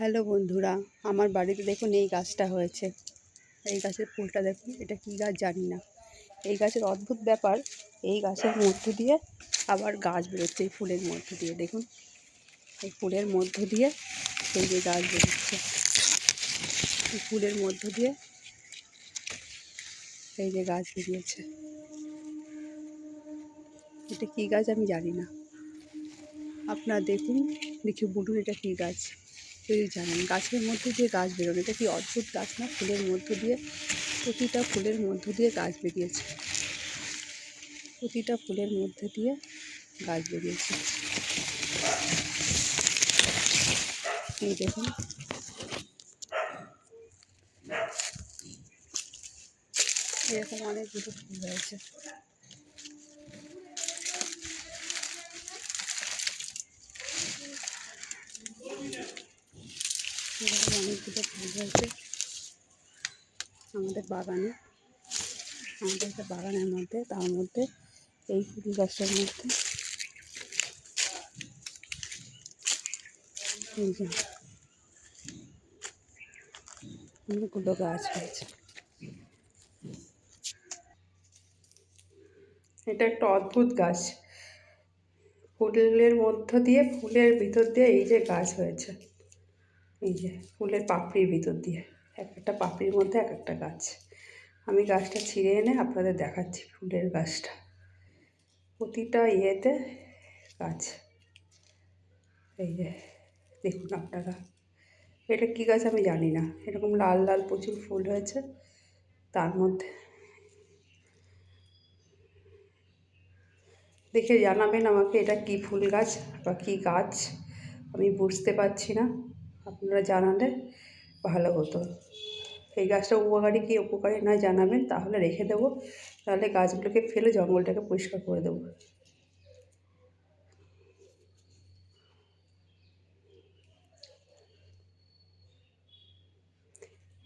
Hello বন্ধুরা, আমার বাড়িতে দেখুন এই গাছটা হয়েছে। এই গাছের ফুলটা দেখুন, এটা কী গাছ জানি না। এই গাছের অদ্ভুত ব্যাপার, এই গাছের মধ্য দিয়ে আবার গাছ বেরোচ্ছে, এই ফুলের মধ্য দিয়ে। দেখুন, এই ফুলের মধ্য দিয়ে এই যে গাছ বেরোচ্ছে। এই ফুলের মধ্য দিয়ে এই যে গাছ বেরিয়েছে। এটা কী গাছ আমি জানি না। আপনারা দেখুন, দেখি বলুন এটা কী গাছ। যদি জানেন, গাছের মধ্যে দিয়ে গাছ বেরোনো, এটা কি অদ্ভুত গাছ না? ফুলের মধ্য দিয়ে, প্রতিটা ফুলের মধ্য দিয়ে গাছ বেরিয়েছে। প্রতিটা ফুলের মধ্যে দিয়ে গাছ বেরিয়েছে। এই দেখুন। এরকম অনেকগুলো ফুল হয়েছে। এরকম অনেকগুলো ফুল হয়েছে আমাদের বাগানে, আমাদের একটা বাগানের মধ্যে, তার মধ্যে এই ফুল গাছটার মধ্যে। অনেকগুলো গাছ হয়েছে। এটা একটা অদ্ভুত গাছ। ফুলের মধ্য দিয়ে, ফুলের ভিতর দিয়ে এই যে গাছ হয়েছে। এই যে ফুলের পাপড়ির ভিতর দিয়ে। এক একটা পাপড়ির মধ্যে এক একটা গাছ। আমি গাছটা ছিঁড়ে এনে আপনাদের দেখাচ্ছি ফুলের গাছটা। প্রতিটা ইয়েতে গাছ। এই যে দেখুন আপনারা। এটা কী গাছ আমি জানি না। এরকম লাল লাল প্রচুর ফুল হয়েছে। তার মধ্যে দেখে জানাবেন আমাকে এটা কী ফুল গাছ বা কী গাছ। আমি বুঝতে পারছি না। আপনারা জানালে ভালো হতো। এই গাছটা উপকারী কি উপকারী নয় জানাবেন, তাহলে রেখে দেবো। তাহলে গাছগুলোকে ফেলে জঙ্গলটাকে পরিষ্কার করে দেবো।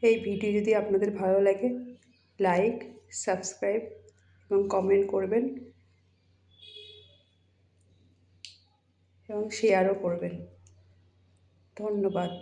এই ভিডিও যদি আপনাদের ভালো লাগে, লাইক, সাবস্ক্রাইব এবং কমেন্ট করবেন এবং শেয়ারও করবেন। ধন্যবাদ।